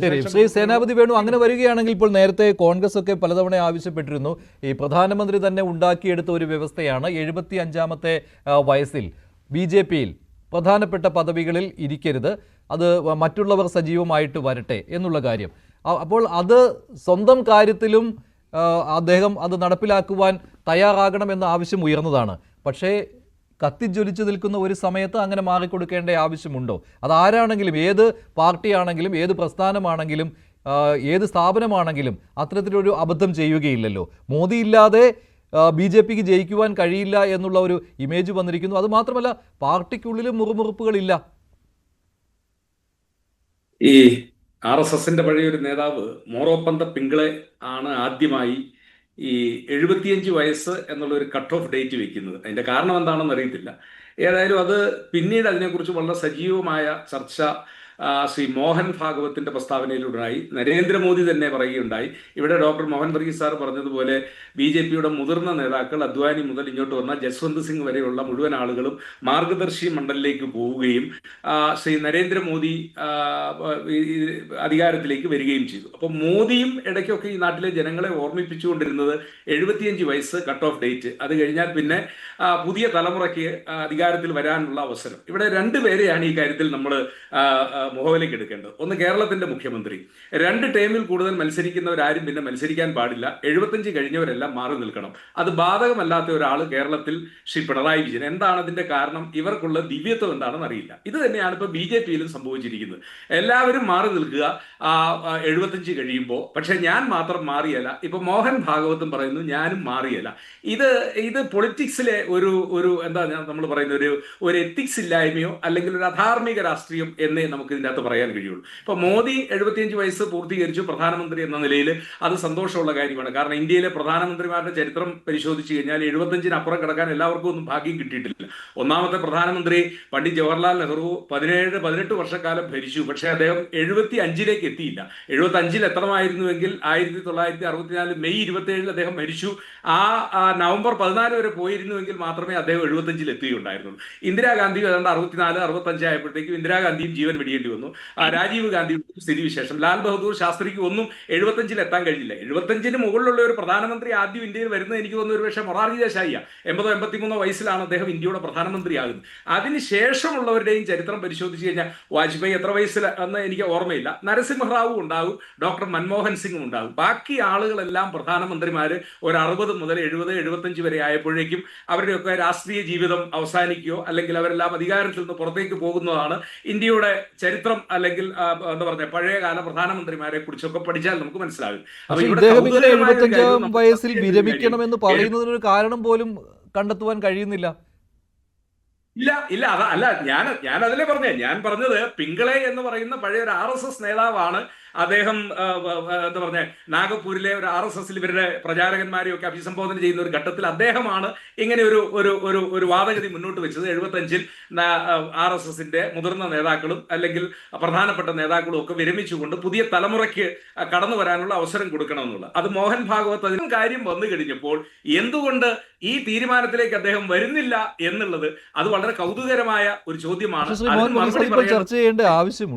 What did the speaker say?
ശരി ശ്രീ സേനാപതി വേണു അങ്ങനെ വരികയാണെങ്കിൽ ഇപ്പോൾ നേരത്തെ കോൺഗ്രസ് ഒക്കെ പലതവണ ആവശ്യപ്പെട്ടിരുന്നു. ഈ പ്രധാനമന്ത്രി തന്നെ ഉണ്ടാക്കിയെടുത്ത ഒരു വ്യവസ്ഥയാണ് എഴുപത്തി അഞ്ചാമത്തെ വയസ്സിൽ ബി ജെ പിയിൽ പ്രധാനപ്പെട്ട പദവികളിൽ ഇരിക്കരുത്. അത് മറ്റുള്ളവർ സജീവമായിട്ട് വരട്ടെ എന്നുള്ള കാര്യം. അപ്പോൾ അത് സ്വന്തം കാര്യത്തിലും അദ്ദേഹം അത് നടപ്പിലാക്കുവാൻ തയ്യാറാകണമെന്ന ആവശ്യം ഉയർന്നതാണ്. പക്ഷേ കത്തിജ്വലിച്ചു നിൽക്കുന്ന ഒരു സമയത്ത് അങ്ങനെ മാറിക്കൊടുക്കേണ്ട ആവശ്യമുണ്ടോ? അതാരാണെങ്കിലും ഏത് പാർട്ടിയാണെങ്കിലും ഏത് പ്രസ്ഥാനമാണെങ്കിലും ഏത് സ്ഥാപനമാണെങ്കിലും അത്തരത്തിലൊരു അബദ്ധം ചെയ്യുകയില്ലല്ലോ. മോദി ഇല്ലാതെ ബി ജെ പിക്ക് ജയിക്കുവാൻ കഴിയില്ല എന്നുള്ള ഒരു ഇമേജ് വന്നിരിക്കുന്നു. അത് മാത്രമല്ല പാർട്ടിക്കുള്ളിലും മുറുമുറുപ്പുകളില്ല. ഈ ആർ എസ് എസിന്റെ പഴയ ഒരു നേതാവ് മോറോപ്പന്ത പിങ്കളെ ആണ് ആദ്യമായി ഈ എഴുപത്തിയഞ്ച് വയസ്സ് എന്നുള്ള ഒരു കട്ട് ഓഫ് ഡേറ്റ് വെക്കുന്നത്. അതിന്റെ കാരണം എന്താണെന്ന് അറിയത്തില്ല. ഏതായാലും അത് പിന്നീട് അതിനെക്കുറിച്ച് വളരെ സജീവമായ ചർച്ച ശ്രീ മോഹൻ ഭാഗവത്തിന്റെ പ്രസ്താവനയിലുണ്ടായി. നരേന്ദ്രമോദി തന്നെ പറയുകയുണ്ടായി. ഇവിടെ ഡോക്ടർ മോഹൻ വർഗീസ് സാർ പറഞ്ഞതുപോലെ ബി ജെ പിയുടെ മുതിർന്ന നേതാക്കൾ അദ്വാനി മുതൽ ഇങ്ങോട്ട് വന്ന ജസ്വന്ത് സിംഗ് വരെയുള്ള മുഴുവൻ ആളുകളും മാർഗദർശി മണ്ഡലിലേക്ക് പോവുകയും ശ്രീ നരേന്ദ്രമോദി അധികാരത്തിലേക്ക് വരികയും ചെയ്തു. അപ്പോൾ മോദിയും ഇടയ്ക്കൊക്കെ ഈ നാട്ടിലെ ജനങ്ങളെ ഓർമ്മിപ്പിച്ചുകൊണ്ടിരുന്നത് എഴുപത്തിയഞ്ച് വയസ്സ് കട്ട് ഓഫ് ഡേറ്റ്. അത് കഴിഞ്ഞാൽ പിന്നെ പുതിയ തലമുറയ്ക്ക് അധികാരത്തിൽ വരാനുള്ള അവസരം. ഇവിടെ രണ്ടുപേരെയാണ് ഈ കാര്യത്തിൽ നമ്മൾ മുഖവിലേക്ക് എടുക്കേണ്ടത്. ഒന്ന് കേരളത്തിന്റെ മുഖ്യമന്ത്രി. രണ്ട് ടേമിൽ കൂടുതൽ മത്സരിക്കുന്നവരാരും പിന്നെ മത്സരിക്കാൻ പാടില്ല. എഴുപത്തഞ്ച് കഴിഞ്ഞവരെല്ലാം മാറി നിൽക്കണം. അത് ബാധകമല്ലാത്ത ഒരാൾ കേരളത്തിൽ ശ്രീ പിണറായി വിജയൻ. എന്താണ് അതിന്റെ കാരണം? ഇവർക്കുള്ള ദിവ്യത്വം എന്താണെന്ന് അറിയില്ല. ഇത് തന്നെയാണ് ഇപ്പൊ ബി ജെ പിയിലും സംഭവിച്ചിരിക്കുന്നത്. എല്ലാവരും മാറി നിൽക്കുക. എഴുപത്തഞ്ച് കഴിയുമ്പോൾ പക്ഷെ ഞാൻ മാത്രം മാറിയല്ല. ഇപ്പൊ മോഹൻ ഭാഗവത്തും പറയുന്നു ഞാനും മാറിയല്ല. ഇത് ഇത് പൊളിറ്റിക്സിലെ ഒരു ഒരു എന്താ നമ്മൾ പറയുന്ന ഒരു ഒരു എത്തിക്സ് ഇല്ലായ്മയോ അല്ലെങ്കിൽ ഒരു അധാർമിക രാഷ്ട്രീയം എന്നേ നമുക്ക് ഇതിന്റെ അകത്ത് പറയാൻ കഴിയുള്ളൂ. ഇപ്പൊ മോദി എഴുപത്തിയഞ്ച് വയസ്സ് പൂർത്തീകരിച്ചു പ്രധാനമന്ത്രി എന്ന നിലയിൽ അത് സന്തോഷമുള്ള കാര്യമാണ്. കാരണം ഇന്ത്യയിലെ പ്രധാനമന്ത്രിമാരുടെ ചരിത്രം പരിശോധിച്ചു കഴിഞ്ഞാൽ എഴുപത്തഞ്ചിന് അപ്പുറം കിടക്കാൻ എല്ലാവർക്കും ഒന്നും ഭാഗ്യം കിട്ടിയിട്ടില്ല. ഒന്നാമത്തെ പ്രധാനമന്ത്രി പണ്ഡിറ്റ് ജവഹർലാൽ നെഹ്റു പതിനേഴ് പതിനെട്ട് വർഷക്കാലം ഭരിച്ചു. പക്ഷേ അദ്ദേഹം എഴുപത്തി അഞ്ചിലേക്ക് എത്തിയില്ല. എഴുപത്തി അഞ്ചിൽ എത്രമായിരുന്നുവെങ്കിൽ ആയിരത്തി തൊള്ളായിരത്തി അറുപത്തിനാല് മെയ് ഇരുപത്തി ഏഴിൽ അദ്ദേഹം മരിച്ചു ആ നവംബർ പതിനാല് വരെ പോയിരുന്നുവെങ്കിൽ മാത്രമേ അദ്ദേഹം എഴുപത്തഞ്ചിൽ എത്തുകയുണ്ടായിരുന്നുള്ളൂ. ഇന്ദിരാഗാന്ധി ഏതാണ്ട് അറുപത്തിനാല് അറുപത്തഞ്ച് ആയപ്പോഴത്തേക്കും ഇന്ദിരാഗാന്ധിയും ജീവൻ വെടിയേണ്ടി വന്നു. ആ രാജീവ് ഗാന്ധിയുടെ സ്ഥിതിവിശേഷം. ലാൽ ബഹദൂർ ശാസ്ത്രിക്ക് ഒന്നും എഴുപത്തഞ്ചിൽ എത്താൻ കഴിഞ്ഞില്ല. എഴുപത്തഞ്ചിന് മുകളിലുള്ള ഒരു പ്രധാനമന്ത്രി ആദ്യം ഇന്ത്യയിൽ വരുന്നത് എനിക്ക് തോന്നുന്നു ഒരു പക്ഷേ മൊറാർജി ദേശായിയ. എൺപതോ എൺപത്തിമൂന്നോ വയസ്സിലാണ് അദ്ദേഹം ഇന്ത്യയുടെ പ്രധാനമന്ത്രിയാകുന്നത്. അതിനുശേഷമുള്ളവരുടെയും ചരിത്രം പരിശോധിച്ച് കഴിഞ്ഞാൽ വാജ്പേയി എത്ര വയസ്സിൽ എന്ന് എനിക്ക് ഓർമ്മയില്ല. നരസിംഹറാവു ഉണ്ടാകും ഡോക്ടർ മൻമോഹൻ സിംഗും ഉണ്ടാകും. ബാക്കി ആളുകളെല്ലാം പ്രധാനമന്ത്രിമാർ ഒരു അറുപത് മുതൽ എഴുപത് എഴുപത്തഞ്ച് വരെ ആയപ്പോഴേക്കും അവരുടെയൊക്കെ രാഷ്ട്രീയ ജീവിതം അവസാനിക്കുകയോ അല്ലെങ്കിൽ അവരെല്ലാം അധികാരത്തിൽ നിന്ന് പുറത്തേക്ക് പോകുന്നതാണ് ഇന്ത്യയുടെ ചരിത്രം അല്ലെങ്കിൽ എന്താ പറയുക പഴയകാല പ്രധാനമന്ത്രിമാരെ കുറിച്ചൊക്കെ പഠിച്ചാൽ നമുക്ക് മനസ്സിലാകും. അപ്പൊ ഇവിടെ എഴുപത്തഞ്ചാം വയസ്സിൽ വിരമിക്കണം എന്ന് വിരമിക്കണമെന്ന് പറയുന്നതിനൊരു കാരണം പോലും കണ്ടെത്തുവാൻ കഴിയുന്നില്ല. ഇല്ല ഇല്ല അത അല്ല ഞാൻ ഞാൻ അതിലേ പറഞ്ഞേ. ഞാൻ പറഞ്ഞത് പിങ്കളെ എന്ന് പറയുന്ന പഴയ ഒരു ആർ എസ് എസ് നേതാവാണ് അദ്ദേഹം എന്താ പറഞ്ഞ നാഗപ്പൂരിലെ ഒരു ആർ എസ് എസിൽ ഇവരുടെ പ്രചാരകന്മാരെയും ഒക്കെ അഭിസംബോധന ചെയ്യുന്ന ഒരു ഘട്ടത്തിൽ അദ്ദേഹമാണ് ഇങ്ങനെ ഒരു ഒരു ഒരു ഒരു വാദഗതി മുന്നോട്ട് വെച്ചത്. എഴുപത്തഞ്ചിൽ ആർ എസ് എസിന്റെ മുതിർന്ന നേതാക്കളും അല്ലെങ്കിൽ പ്രധാനപ്പെട്ട നേതാക്കളും ഒക്കെ വിരമിച്ചുകൊണ്ട് പുതിയ തലമുറയ്ക്ക് കടന്നു വരാനുള്ള അവസരം കൊടുക്കണമെന്നുള്ളത്. അത് മോഹൻ ഭാഗവത് അതിനും കാര്യം വന്നു കഴിഞ്ഞപ്പോൾ എന്തുകൊണ്ട് ഈ തീരുമാനത്തിലേക്ക് അദ്ദേഹം വരുന്നില്ല എന്നുള്ളത് അത് വളരെ കൗതുകരമായ ഒരു ചോദ്യമാണ്. ചർച്ച ചെയ്യേണ്ട ആവശ്യമുണ്ട്.